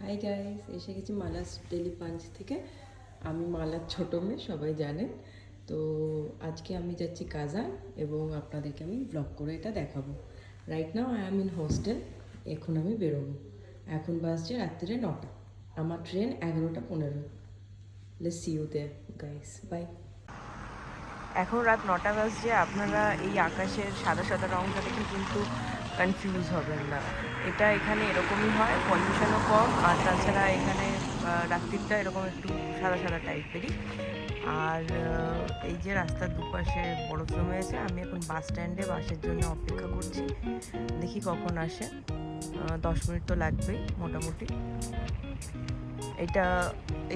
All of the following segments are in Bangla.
হাই গাইস এসে গেছি মালাস ডেলি পাঞ্চ থেকে। আমি মালার ছোটো মেয়ে, সবাই জানেন। তো আজকে আমি যাচ্ছি কাজান এবং আপনাদেরকে আমি ব্লগ করে এটা দেখাবো। Right now I am in hostel এখন আমি বেরোবো। এখন বাসছে রাত্রিরে নটা। আমার ট্রেন এগারোটা পনেরো। Let's see you there guys bye এখন রাত নটা বাজছে, আপনারা এই আকাশের সাদা সাদা রঙটা দেখে কিন্তু কনফিউজ হবেন না। এটা এখানে এরকমই হয় পলিউশনও কম, আর তাছাড়া এখানে রাত্রিটা এরকম একটু সাদা সাদা টাইপেরই আর এই যে রাস্তার দুপাশে বড় জমে আছে, আমি এখন বাস স্ট্যান্ডে বাসের জন্য অপেক্ষা করছি। দেখি কখন আসে। দশ মিনিট তো লাগবেই, মোটামুটি। এটা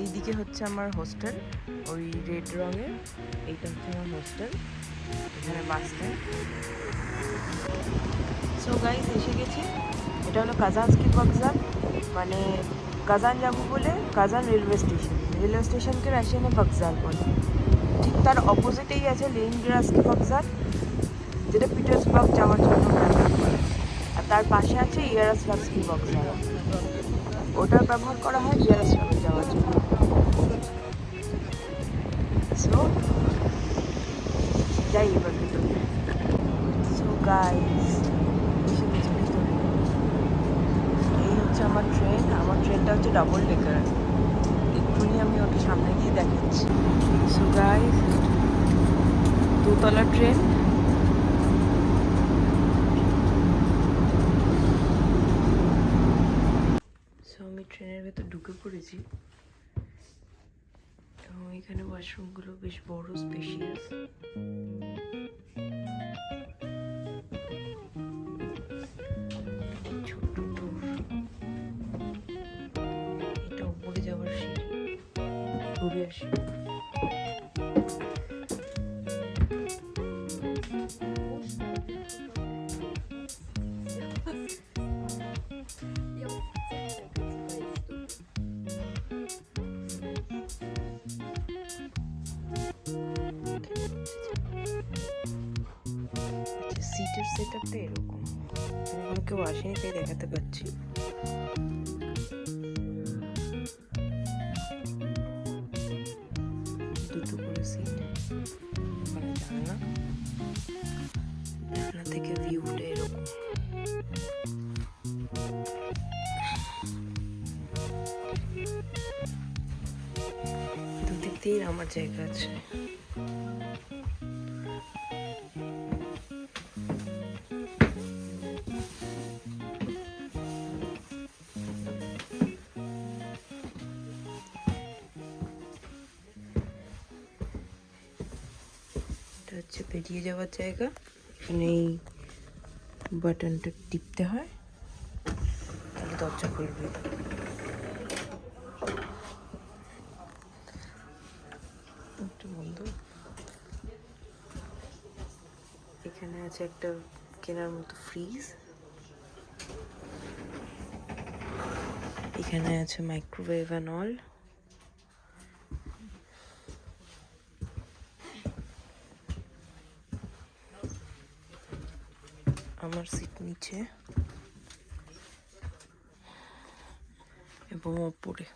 এই দিকে হচ্ছে আমার হোস্টেল ওই রেড রঙের, এইটা হচ্ছে আমার হোস্টেল এখানে বাস স্ট্যান্ড সো গাইজ এসে গেছি। এটা হলো কাজানস্কি বাগজান মানে কাজান যাব বলে কাজান রেলওয়ে স্টেশন রেলওয়ে স্টেশনকে রাশিয়ানে বাগজাল বলে। ঠিক তার অপোজিটেই আছে লেনিনগ্রাসকি বাগজাল যেটা পিটার্সবার্গ যাওয়ার জন্য আর তার পাশে আছে ইয়ারাসলাভস্কি বাগজাল ওটা ব্যবহার করা হয় ইয়ারাসলাভে যাওয়ার জন্য। সো যাই এবার ভিতরে সো গাইস এই হচ্ছে আমার ট্রেন আমার ট্রেনটা হচ্ছে ডাবল ডেকার এক্ষুনি আমি ওটা সামনে গিয়ে দেখাচ্ছি। সো গাইস দোতলা ট্রেন সো আমি ট্রেনের ভেতর ঢুকে পড়েছি। এবং এখানে ওয়াশরুমগুলো বেশ বড় স্পেশিয়াস ঘুরে আসি। সিটের এরকম। এখনও কেউ আসেনি তাই দেখাতে জানলা জানলা থেকে আমার জায়গা আছে। এটা হচ্ছে বেরিয়ে যাওয়ার জায়গা। এখানে এই বাটনটা টিপতে হয়। তাহলে দরজা খুলবে। বন্ধ। এখানে আছে একটা কেনার মতো ফ্রিজ। এখানে আছে মাইক্রোওয়েভ অ্যান্ড অল। আমার সিট নিচে এবং ওপরে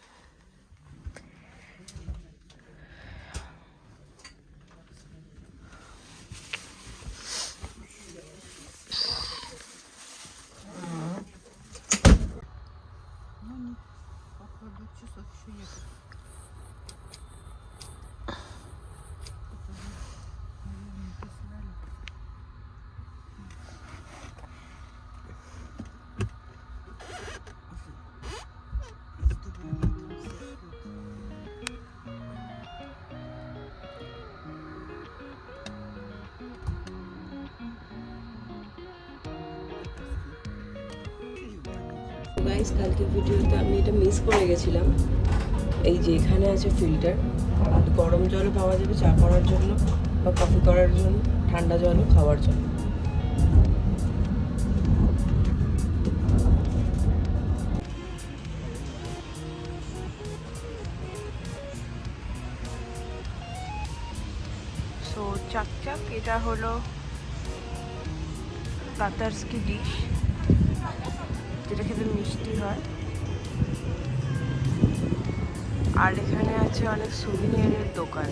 গাইস কালকে ভিডিওতে আমি এটা মিস করে গেছিলাম। এই যে এখানে আছে ফিল্টার আর গরম জলও পাওয়া যাবে চা করার জন্য বা কফি করার জন্য, ঠান্ডা জলও খাওয়ার জন্য। সো চাকচাক এটা হলো তাতারস্কি ডিশ যেটা খেতে মিষ্টি হয়। আর এখানে আছে অনেক সুভিনিয়ারের দোকান।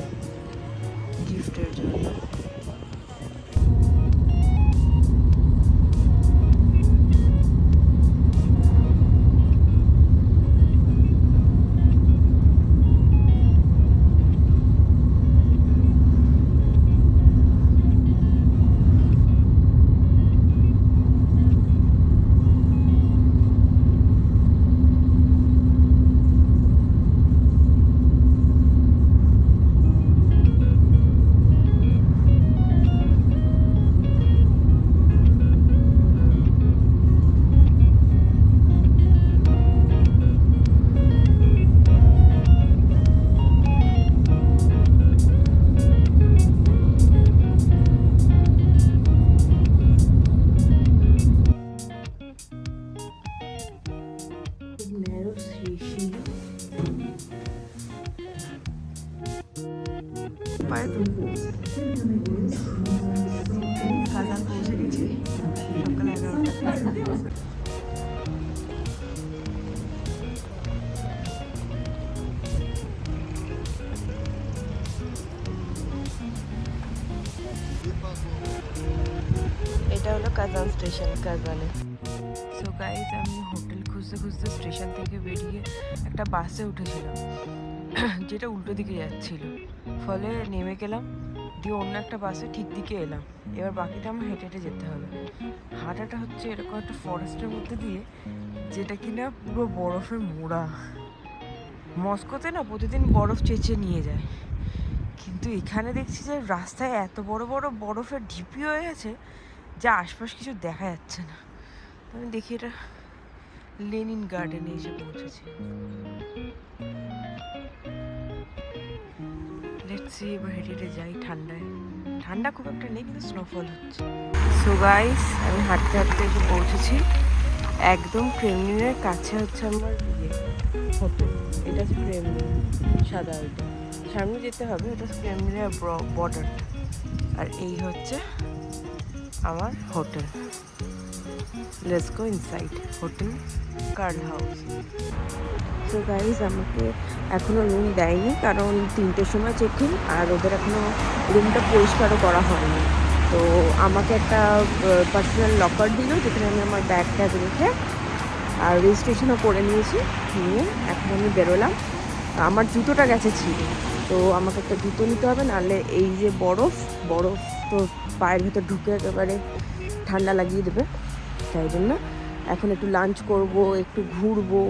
পায়ে তো কাজান পৌঁছে গেছি সকাল এগারোটা এটা হলো কাজান স্টেশন, কাজানে। সো গাইজ আমি হোটেল খুঁজতে খুঁজতে স্টেশন থেকে বেরিয়ে একটা বাসে উঠেছিলাম। যেটা উল্টো দিকে যাচ্ছিল। ফলে নেমে গেলাম, দিয়ে অন্য একটা বাসে ঠিক দিকে এলাম। এবার বাকিটা আমার হেঁটে হেঁটে যেতে হবে। হাঁটাটা হচ্ছে এরকম একটা ফরেস্টের মধ্যে দিয়ে, যেটা কিনা পুরো বরফে মোড়া। মস্কোতে না প্রতিদিন বরফ চেঁচে নিয়ে যায়। কিন্তু এখানে দেখছি যে রাস্তায় এত বড় বড় বরফের ঢিপি হয়ে গেছে, যা আশপাশ কিছু দেখা যাচ্ছে না। আমি দেখি এটা লেনিন গার্ডেনে এসে পৌঁছেছি। লেটসি এবার হেঁটে হেঁটে যাই ঠান্ডায়। ঠান্ডা খুব একটা নেই, কিন্তু স্নোফল হচ্ছে। সো গাইস আমি হাঁটতে হাঁটতে এসে পৌঁছেছি। একদম ক্রেমলিনের কাছে হচ্ছে আমার ইয়ে হোটেল এটা হচ্ছে ক্রেমলিন সাদা ওইটা সামনে যেতে হবে, এটা হচ্ছে ক্রেমলিনের বর্ডারটা আর এই হচ্ছে আমার hotel let's go inside hotel Karl House so guys আমাকে এখনও রুম দেয়নি, কারণ তিনটের সময় চেক আর ওদের এখনও রুমটা পরিষ্কারও করা হয়নি। তো আমাকে একটা পার্সোনাল লকার দিল, যেখানে আমি আমার ব্যাগ ট্যাগ রেখে, আর রেজিস্ট্রেশনও করে নিয়েছি, নিয়ে এখন আমি বেরোলাম। আমার জুতোটা গেছে ছিল তো আমাকে একটা জুতো নিতে হবে, নাহলে এই যে বরফ বরফ তো পায়ের ভেতর ঢুকে একেবারে ঠান্ডা লাগিয়ে দেবে। তাই জন্য এখন একটু লাঞ্চ করব, একটু ঘুরবো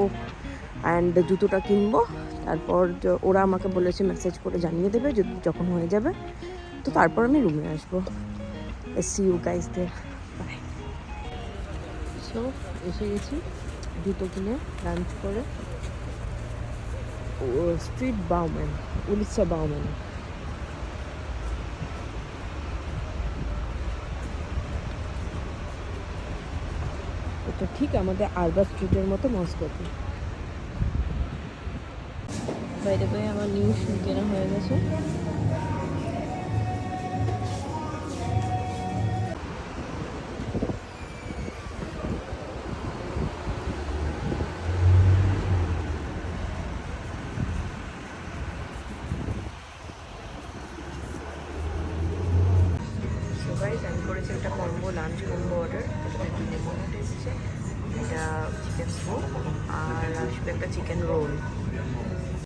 অ্যান্ড জুতোটা কিনবো। তারপর ওরা আমাকে বলেছে মেসেজ করে জানিয়ে দেবে যখন হয়ে যাবে। তো তারপর আমি রুমে আসব। See you guys there bye so এসে গেছি জুতো কিনে লাঞ্চ করে। স্ট্রিট বাউম্যান উড়িষ্যা বাউম্যান এটা ঠিক আমাদের আলবা স্ট্রিটের মতো মস্কোতে। বাইরে বাইরে আমার নিউজ কেনা হয়ে গেছে।